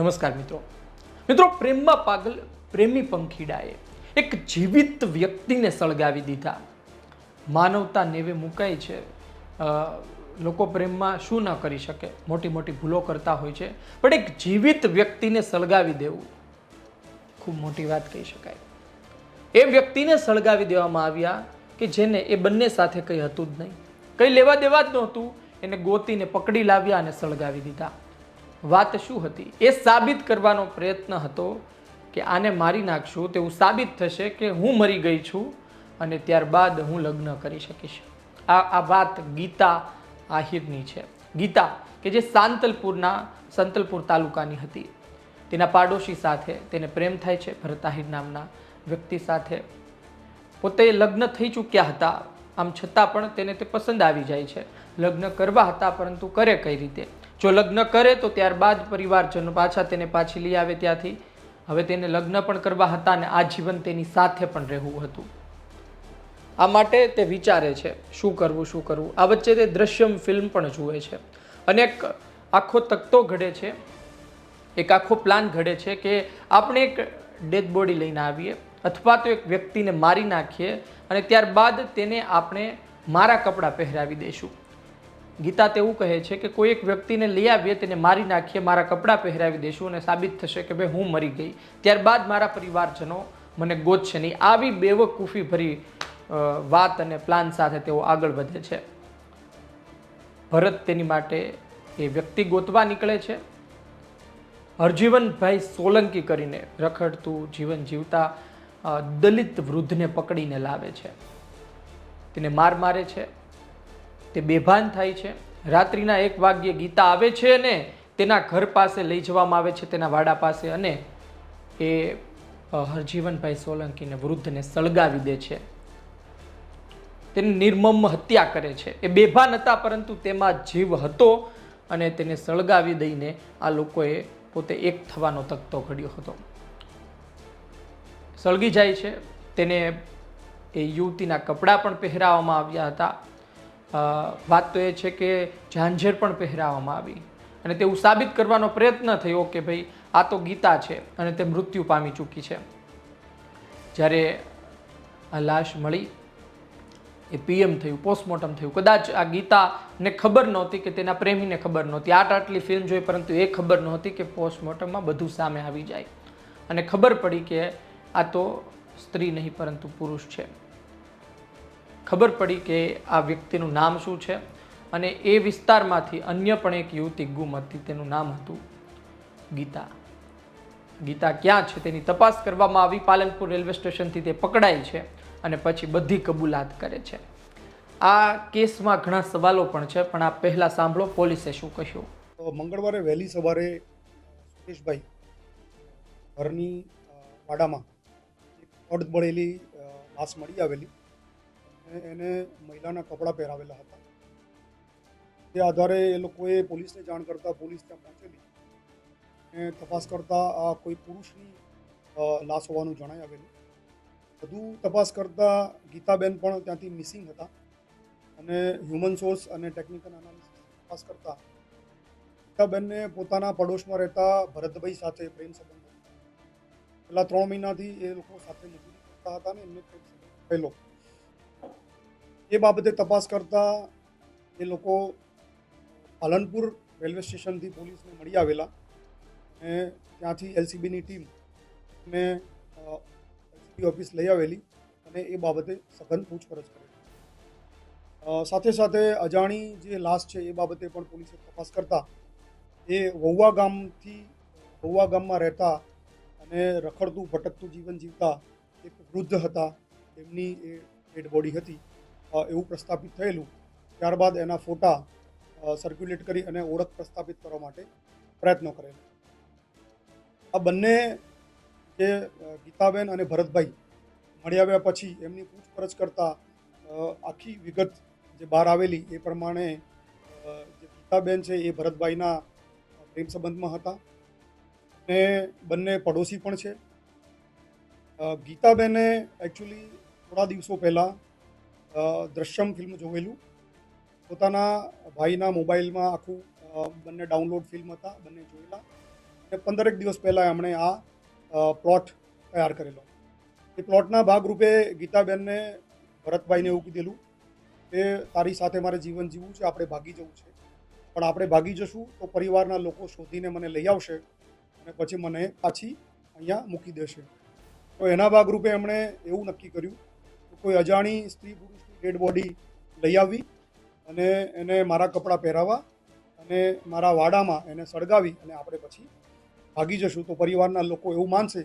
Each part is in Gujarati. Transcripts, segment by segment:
નમસ્કાર મિત્રો. મિત્રો, પ્રેમમાં પાગલ પ્રેમી પંખીડાએ એક જીવિત વ્યક્તિને સળગાવી દીધા. માનવતા નેવે મુકાય છે. લોકો પ્રેમમાં શું ન કરી શકે? મોટી મોટી ભૂલો કરતા હોય છે. પણ એક જીવિત વ્યક્તિને સળગાવી દેવું. ખૂબ મોટી વાત કહી શકાય. એ વ્યક્તિને સળગાવી દેવામાં આવ્યા કે જેને એ બંને સાથે કંઈ હતું જ નહીં. કંઈ લેવા દેવા જ નહોતું. એને ગોતીને પકડી લાવ્યા અને સળગાવી દીધા. વાત શું હતી? એ સાબિત કરવાનો પ્રયત્ન હતો કે આને મારી નાખશું તેવું સાબિત થશે કે હું મરી ગઈ છું અને ત્યારબાદ હું લગ્ન કરી શકીશ. આ આ વાત ગીતા આહિરની છે. ગીતા કે જે સાંતલપુરના, સંતલપુર તાલુકાની હતી. તેના પાડોશી સાથે તેને પ્રેમ થાય છે, ભરત આહિર નામના વ્યક્તિ સાથે. પોતે લગ્ન થઈ ચૂક્યા હતા. આમ છતાં પણ તેને તે પસંદ આવી જાય છે. લગ્ન કરવા હતા પરંતુ કરે કઈ રીતે? જો લગ્ન કરે તો ત્યારબાદ પરિવારજનો પાછા તેને પાછી લઈ આવે ત્યાંથી. હવે તેને લગ્ન પણ કરવા હતા અને આજીવન તેની સાથે પણ રહેવું હતું. આ માટે તે વિચારે છે, શું કરવું શું કરવું? આ વચ્ચે તે દ્રશ્યમ ફિલ્મ પણ જુએ છે. અને એક આખો તકતો ઘડે છે, એક આખો પ્લાન ઘડે છે કે આપણે એક ડેડ બોડી લઈને આવીએ અથવા તો એક વ્યક્તિને મારી નાખીએ અને ત્યારબાદ તેને આપણે મારા કપડાં પહેરાવી દઈશું. ગીતા તેવું કહે છે કે કોઈ એક વ્યક્તિને લઈ આવીએ, તેને મારી નાખીએ, મારા કપડાં પહેરાવી દઈશું અને સાબિત થશે કે ભાઈ હું મરી ગઈ. ત્યારબાદ મારા પરિવારજનો મને ગોતશે નહીં. આવી બેવકૂફી ભરી વાત અને પ્લાન સાથે તેઓ આગળ વધે છે. ભરત તેની માટે એ વ્યક્તિ ગોતવા નીકળે છે. હરજીવનભાઈ સોલંકી કરીને રખડતું જીવન જીવતા દલિત વૃદ્ધને પકડીને લાવે છે. તેને માર મારે છે. તે બેભાન થાય છે. રાત્રિના એક વાગ્યે ગીતા આવે છે અને તેના ઘર પાસે લઈ જવામાં આવે છે, તેના વાડા પાસે અને એ હરજીવનભાઈ સોલંકીને વૃદ્ધને સળગાવી દે છે. તેની નિર્મમ હત્યા કરે છે. એ બેભાન હતા પરંતુ તેમાં જીવ હતો અને તેને સળગાવી દઈને આ લોકોએ પોતે એક થવાનો તકતો ઘડ્યો હતો. સળગી જાય છે. તેને એ યુવતીના કપડાં પણ પહેરાવવામાં આવ્યા હતા. વાત તો એ છે કે ઝાંઝર પણ પહેરાવવામાં આવી. અને તેવું સાબિત કરવાનો પ્રયત્ન થયો કે ભાઈ આ તો ગીતા છે અને તે મૃત્યુ પામી ચૂકી છે. જ્યારે આ લાશ મળી, એ પીએમ થયું, પોસ્ટમોર્ટમ થયું. કદાચ આ ગીતાને ખબર નહોતી કે તેના પ્રેમીને ખબર નહોતી. આટ આટલી ફિલ્મ જોઈ, પરંતુ એ ખબર નહોતી કે પોસ્ટમોર્ટમમાં બધું સામે આવી જાય. અને ખબર પડી કે આ તો સ્ત્રી નહીં, પરંતુ પુરુષ છે. ખબર પડી કે આ વ્યક્તિનું નામ શું છે અને એ વિસ્તારમાંથી અન્ય પણ એક યુવતી ગુમ હતી તેનું નામ હતું ગીતા. ગીતા ક્યાં છે તેની તપાસ કરવામાં આવી. પાલનપુર રેલવે સ્ટેશનથી તે પકડાય છે અને પછી બધી કબૂલાત કરે છે. આ કેસમાં ઘણા સવાલો પણ છે, પણ આ પહેલાં સાંભળો, પોલીસે શું કહ્યું? મંગળવારે વહેલી સવારે સુરેશભાઈ ઘરની વાડામાં એક અડધ બળેલી લાશ મળી આવેલી. અને એને મહિલાના કપડાં પહેરાવેલા હતા. તે આધારે એ લોકોએ પોલીસને જાણ કરતાં પોલીસ ત્યાં પહોંચેલી અને તપાસ કરતાં આ કોઈ પુરુષની લાશ હોવાનું જણાઈ આવેલું. વધુ તપાસ કરતાં ગીતાબેન પણ ત્યાંથી મિસિંગ હતા અને હ્યુમન સોર્સ અને ટેકનિકલ એનાલિસિસ તપાસ કરતાં ગીતાબેનને પોતાના પડોશમાં રહેતા ભરતભાઈ સાથે પ્રેમ સંબંધ પહેલાં ત્રણ મહિનાથી એ લોકો સાથે મજૂરી કરતા હતા ને એમને પ્રેમ સંબંધ થયેલો. એ બાબતે તપાસ કરતા એ લોકો પાલનપુર રેલવે સ્ટેશનથી પોલીસને મળી આવેલા અને ત્યાંથી એલસીબીની ટીમ ને એલસીબી ઓફિસ લઈ આવેલી અને એ બાબતે સઘન પૂછપરછ કરેલી સાથે સાથે અજાણી જે લાશ છે એ બાબતે પણ પોલીસે તપાસ કરતા એ વહુવા ગામથી, વહુવા ગામમાં રહેતા અને રખડતું, ભટકતું જીવન જીવતા એક વૃદ્ધ હતા. એમની એ ડેડ બોડી હતી. એવું પ્રસ્થાપિત થયેલું. ત્યારબાદ એના ફોટા સર્ક્યુલેટ કરી અને ઓળખ પ્રસ્થાપિત કરવા માટે પ્રયત્નો કરેલા. આ બંને જે ગીતાબેન અને ભરતભાઈ મળી આવ્યા પછી એમની પૂછપરછ કરતા આખી વિગત જે બહાર આવેલી એ પ્રમાણે જે ગીતાબેન છે એ ભરતભાઈના પ્રેમ સંબંધમાં હતા. અને બંને પડોશી પણ છે. ગીતાબેને એકચ્યુઅલી થોડા દિવસો પહેલાં દ્રશ્યમ ફિલ્મ જોયેલું પોતાના ભાઈના મોબાઈલમાં આખું બંને ડાઉનલોડ ફિલ્મ હતા, બંને જોયેલા. અને પંદરેક દિવસ પહેલાં એમણે આ પ્લોટ તૈયાર કરેલો. એ પ્લોટના ભાગરૂપે ગીતાબેનને ભરતભાઈને એવું કીધેલું કે, તારી સાથે મારે જીવન જીવવું છે, આપણે ભાગી જવું છે. પણ આપણે ભાગી જશું તો પરિવારના લોકો શોધીને મને લઈ આવશે અને પછી મને પાછી અહીંયા મૂકી દેશે. તો એના ભાગરૂપે એમણે એવું નક્કી કર્યું કોઈ અજાણી સ્ત્રી, પુરુષની ડેડ બોડી લઈ આવવી અને એને મારા કપડાં પહેરાવવા અને મારા વાડામાં એને સળગાવી અને આપણે પછી ભાગી જશું. તો પરિવારના લોકો એવું માનશે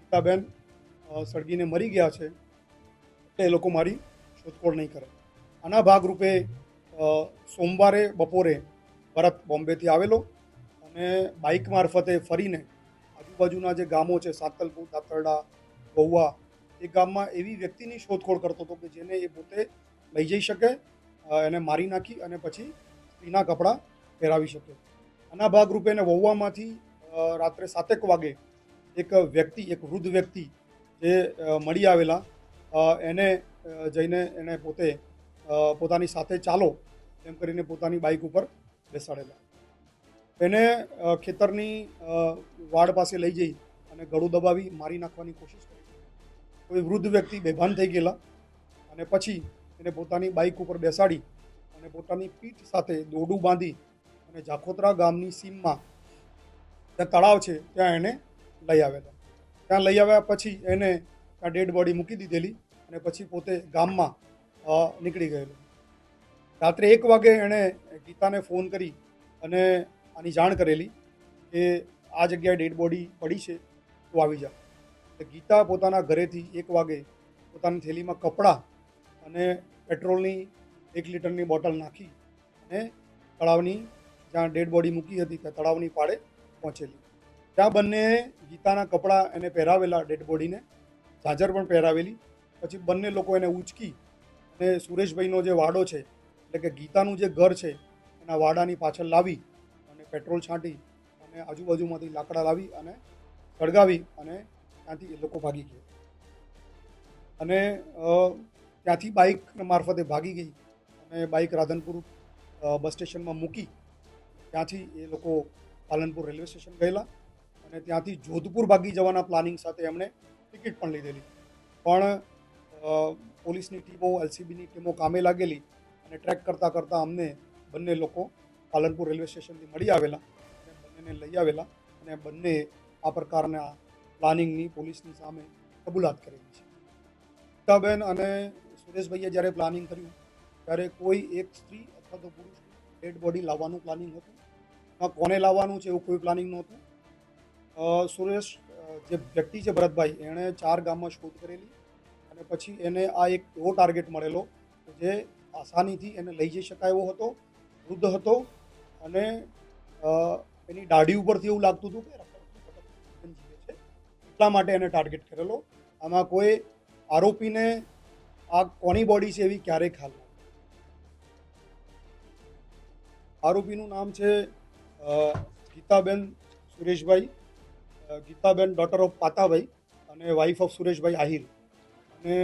ગીતાબેન સળગીને મરી ગયા છે, એટલે એ લોકો મારી શોધખોળ નહીં કરે. આના ભાગરૂપે સોમવારે બપોરે ભરત બોમ્બેથી આવેલો અને બાઇક મારફતે ફરીને આજુબાજુના જે ગામો છે, સાતલપુર, દાતરડા, ગૌવા એ ગામમાં એવી વ્યક્તિની શોધખોળ કરતો હતો કે જેને એ પોતે લઈ જઈ શકે એને મારી નાખી અને પછી સ્ત્રીના કપડાં પહેરાવી શકે. આના ભાગરૂપે એને વહુવામાંથી રાત્રે સાતેક વાગે એક વ્યક્તિ, એક વૃદ્ધ વ્યક્તિ જે મળી આવેલા એને જઈને એને પોતે પોતાની સાથે ચાલો એમ કરીને પોતાની બાઇક ઉપર બેસાડેલા. એને ખેતરની વાડ પાસે લઈ જઈ અને ગળું દબાવી મારી નાખવાની કોશિશ કોઈ વૃદ્ધ વ્યક્તિ બેભાન થઈ ગયેલા અને પછી એને પોતાની બાઇક ઉપર બેસાડી અને પોતાની પીઠ સાથે દોરડું બાંધી અને જાખોત્રા ગામની સીમમાં ત્યાં તળાવ છે, ત્યાં એને લઈ આવેલા. ત્યાં લઈ આવ્યા પછી એને ત્યાં ડેડ બોડી મૂકી દીધેલી અને પછી પોતે ગામમાં નીકળી ગયેલો. રાત્રે એક વાગે એણે ગીતાને ફોન કરી અને આની જાણ કરેલી કે આ જગ્યાએ ડેડ બોડી પડી છે, તું આવી જા. ગીતા પોતાના ઘરેથી એક વાગે પોતાની થેલીમાં કપડાં અને પેટ્રોલની એક લીટરની બોટલ નાખી અને તળાવની જ્યાં ડેડ બોડી મૂકી હતી ત્યાં તળાવની પાળે પહોંચેલી. ત્યાં બંને ગીતાના કપડાં એને પહેરાવેલા ડેડ બોડીને, ઝાંઝર પણ પહેરાવેલી. પછી બંને લોકો એને ઉંચકી અને સુરેશભાઈનો જે વાડો છે, એટલે કે ગીતાનું જે ઘર છે, એના વાડાની પાછળ લાવી અને પેટ્રોલ છાંટી અને આજુબાજુમાંથી લાકડા લાવી અને સળગાવી અને ત્યાંથી એ લોકો ભાગી ગયા. અને ત્યાંથી બાઇક મારફતે ભાગી ગઈ અને બાઇક રાધનપુર બસ સ્ટેશનમાં મૂકી. ત્યાંથી એ લોકો પાલનપુર રેલવે સ્ટેશન ગયેલા અને ત્યાંથી જોધપુર ભાગી જવાના પ્લાનિંગ સાથે એમણે ટિકિટ પણ લીધેલી. પણ પોલીસની ટીમો એલસીબીની ટીમો કામે લાગેલી અને ટ્રેક કરતાં કરતાં અમને બંને લોકો પાલનપુર રેલવે સ્ટેશનથી મળી આવેલા અને બંનેને લઈ આવેલા અને બંને આ પ્રકારના પ્લાનિંગની, પોલીસની સામે કબૂલાત કરેલી છે. ગીતાબેન અને સુરેશભાઈએ જ્યારે પ્લાનિંગ કર્યું, ત્યારે કોઈ એક સ્ત્રી અથવા તો પુરુષ ડેડ બોડી લાવવાનું પ્લાનિંગ હતું? કોને લાવવાનું છે એવું કોઈ પ્લાનિંગ નહોતું? સુરેશ જે વ્યક્તિ છે ભરતભાઈ, એણે ચાર ગામમાં શોધ કરેલી અને પછી એને આ એક એવો ટાર્ગેટ મળેલો જે આસાનીથી એને લઈ જઈ શકાય એવો હતો, વૃદ્ધ હતો અને એની દાઢી ઉપરથી એવું લાગતું હતું કે એટલા માટે એને ટાર્ગેટ કરેલો. આમાં કોઈ આરોપીને આ કોની બોડી છે એવી ક્યારેય ખ્યાલ આરોપીનું નામ છે ગીતાબેન સુરેશભાઈ ગીતાબેન ડોટર ઓફ પાતાભાઈ અને વાઇફ ઓફ સુરેશભાઈ આહિર. અને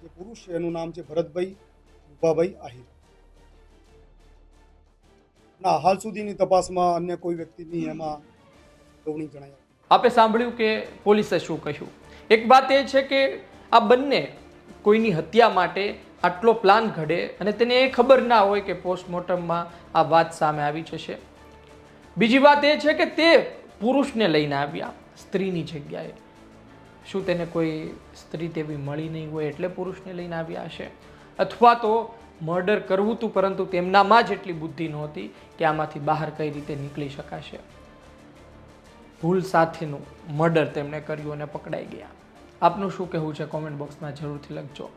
જે પુરુષ છે, એનું નામ છે ભરતભાઈ ઉભાભાઈ આહિર. ના, હાલ સુધીની તપાસમાં અન્ય કોઈ વ્યક્તિની એમાં ગવણી આવી આપે સાંભળ્યું કે પોલીસે શું કહ્યું? એક વાત એ છે કે આ બંને કોઈની હત્યા માટે આટલો પ્લાન ઘડે અને તેને એ ખબર ના હોય કે પોસ્ટમોર્ટમમાં આ વાત સામે આવી જશે. બીજી વાત એ છે કે તે પુરુષને લઈને આવ્યા, સ્ત્રીની જગ્યાએ. શું તેને કોઈ સ્ત્રી તેવી મળી નહીં હોય એટલે પુરુષને લઈને આવ્યા હશે? અથવા તો મર્ડર કરવું હતું પરંતુ તેમનામાં જ એટલી બુદ્ધિ નહોતી કે આમાંથી બહાર કઈ રીતે નીકળી શકાશે? ભૂલ સાથેનું મર્ડર તેમણે કર્યું અને પકડાઈ ગયા. આપનું શું કહેવું છે કોમેન્ટ બોક્સમાં જરૂરથી લખજો.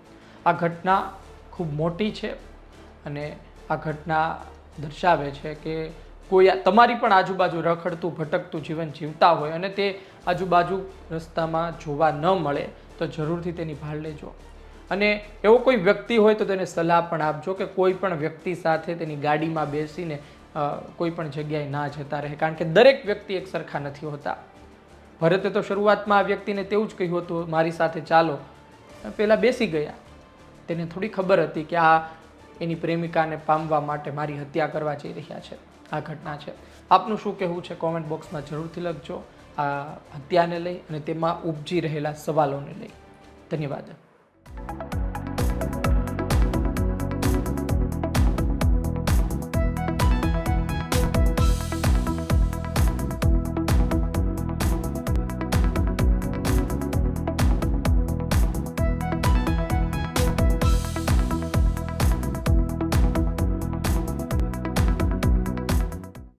આ ઘટના ખૂબ મોટી છે અને આ ઘટના દર્શાવે છે કે કોઈ તમારી પણ આજુબાજુ રખડતું, ભટકતું જીવન જીવતા હોય અને તે આજુબાજુ રસ્તામાં જોવા ન મળે તો જરૂરથી તેની ભાળ લેજો. અને એવો કોઈ વ્યક્તિ હોય તો તેને સલાહ પણ આપજો કે કોઈ પણ વ્યક્તિ સાથે તેની ગાડીમાં બેસીને કોઈ પણ જગ્યાએ ના જતા રહે. કારણ કે દરેક વ્યક્તિ એક સરખા નથી હોતા. ભરતે તો શરૂઆતમાં આ વ્યક્તિને તેવું જ કહ્યું હતું, મારી સાથે ચાલો. પહેલાં બેસી ગયા. તેને થોડી ખબર હતી કે આ એની પ્રેમિકાને પામવા માટે મારી હત્યા કરવા જઈ રહ્યા છે. આ ઘટના છે. આપનું શું કહેવું છે? કોમેન્ટ બોક્સમાં જરૂરથી લખજો. આ હત્યાને લઈ અને તેમાં ઉપજી રહેલા સવાલોને લઈ. ધન્યવાદ.